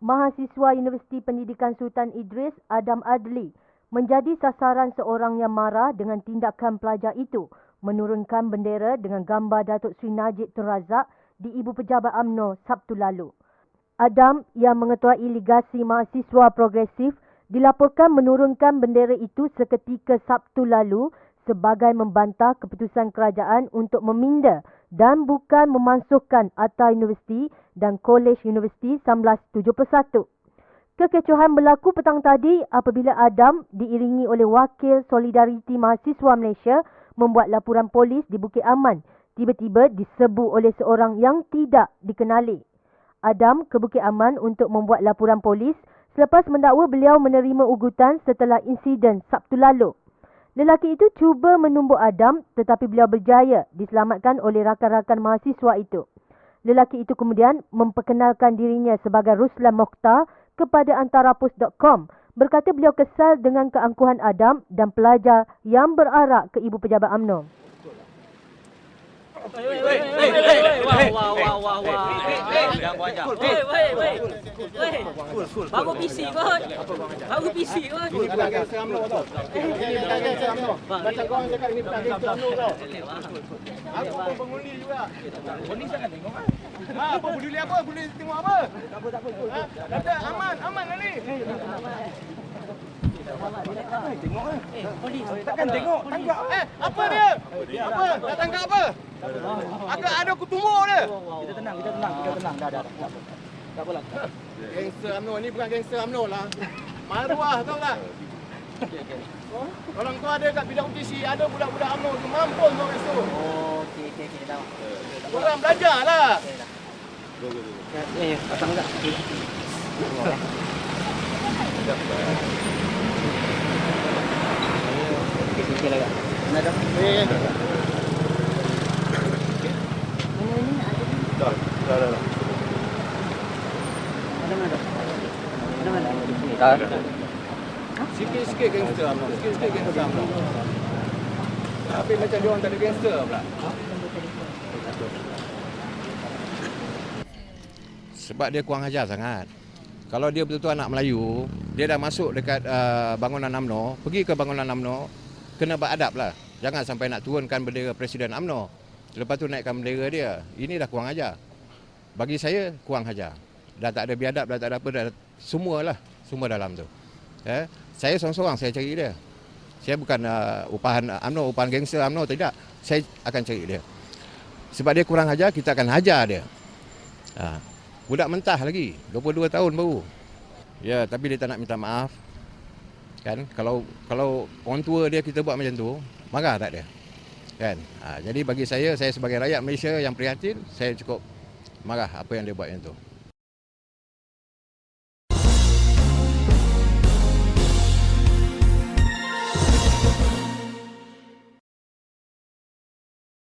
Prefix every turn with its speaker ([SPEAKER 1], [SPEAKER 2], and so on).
[SPEAKER 1] mahasiswa Universiti Pendidikan Sultan Idris Adam Adli menjadi sasaran seorang yang marah dengan tindakan pelajar itu menurunkan bendera dengan gambar Datuk Sri Najib Tun Razak di Ibu Pejabat AMNO Sabtu lalu. Adam yang mengetuai ligasi mahasiswa progresif dilaporkan menurunkan bendera itu seketika Sabtu lalu sebagai membantah keputusan kerajaan untuk meminda dan bukan memansuhkan Atta Universiti dan Kolej Universiti 1971. Kekecohan berlaku petang tadi apabila Adam diiringi oleh Wakil Solidariti Mahasiswa Malaysia membuat laporan polis di Bukit Aman tiba-tiba disebu oleh seorang yang tidak dikenali. Adam ke Bukit Aman untuk membuat laporan polis selepas mendakwa beliau menerima ugutan setelah insiden Sabtu lalu. Lelaki itu cuba menumbuk Adam tetapi beliau berjaya diselamatkan oleh rakan-rakan mahasiswa itu. Lelaki itu kemudian memperkenalkan dirinya sebagai Ruslan Mokhtar kepada antarapus.com berkata beliau kesal dengan keangkuhan Adam dan pelajar yang berarak ke Ibu Pejabat UMNO.
[SPEAKER 2] Wah, wah, wah, wei, wei. Wei. Baru PC kot. Baru PC kot.
[SPEAKER 3] Ini bukan gangster UMNO tau. Ini bukan gangster UMNO. Macam kau cakap ini bukan gangster UMNO tau. Aku pun pengundi juga. Pengundi jangan tengok ah. Ha, apa peduli apa? Peduli tengok apa? Tak apa, tak apa. Ha? Kata aman, aman lah ni. Tengok ah. Takkan tengok, tangkap. Eh, apa dia? Apa? Nak tangkap apa? Agak ada kutumbuk dia.
[SPEAKER 4] Kita tenang, kita tenang, kita tenang. Dah, dah. Tak apalah.
[SPEAKER 3] Gangster UMNO ni bukan gangster UMNO lah. Maruah tau tak? Kalau kau ada kat bidang UTC, ada budak-budak UMNO tu mampus kau esok.
[SPEAKER 4] Oh, okey, okey, okey. Dah.
[SPEAKER 3] Korang belajar lah.
[SPEAKER 4] Ya, ya, ya. Pasang juga. Okey. Lah. Nak dah? Mana, mana? Mana, mana? Tak.
[SPEAKER 3] sikit-sikit gangster UMNO. Sikit-sikit gangster UMNO. Tapi macam dia orang tak ada gangster pula.
[SPEAKER 5] Sebab dia kurang ajar sangat. Kalau dia betul-betul anak Melayu, dia dah masuk dekat uh, bangunan UMNO, pergi ke bangunan UMNO, kena beradab lah. Jangan sampai nak turunkan bendera Presiden UMNO. Lepas tu naikkan bendera dia. Ini dah kurang ajar. Bagi saya, kurang ajar. Dah tak ada biadab, dah tak ada apa, dah semualah. Semua dalam tu. Eh? Saya seorang-seorang saya cari dia. Saya bukan uh, upahan UMNO, upahan gangster UMNO, tidak. Saya akan cari dia. Sebab dia kurang ajar, kita akan hajar dia. Ha. Budak mentah lagi, 22 tahun baru. Ya, tapi dia tak nak minta maaf. Kan? Kalau kalau orang tua dia kita buat macam tu, marah tak dia? Kan? Ha, jadi bagi saya, saya sebagai rakyat Malaysia yang prihatin, saya cukup marah apa yang dia buat yang tu.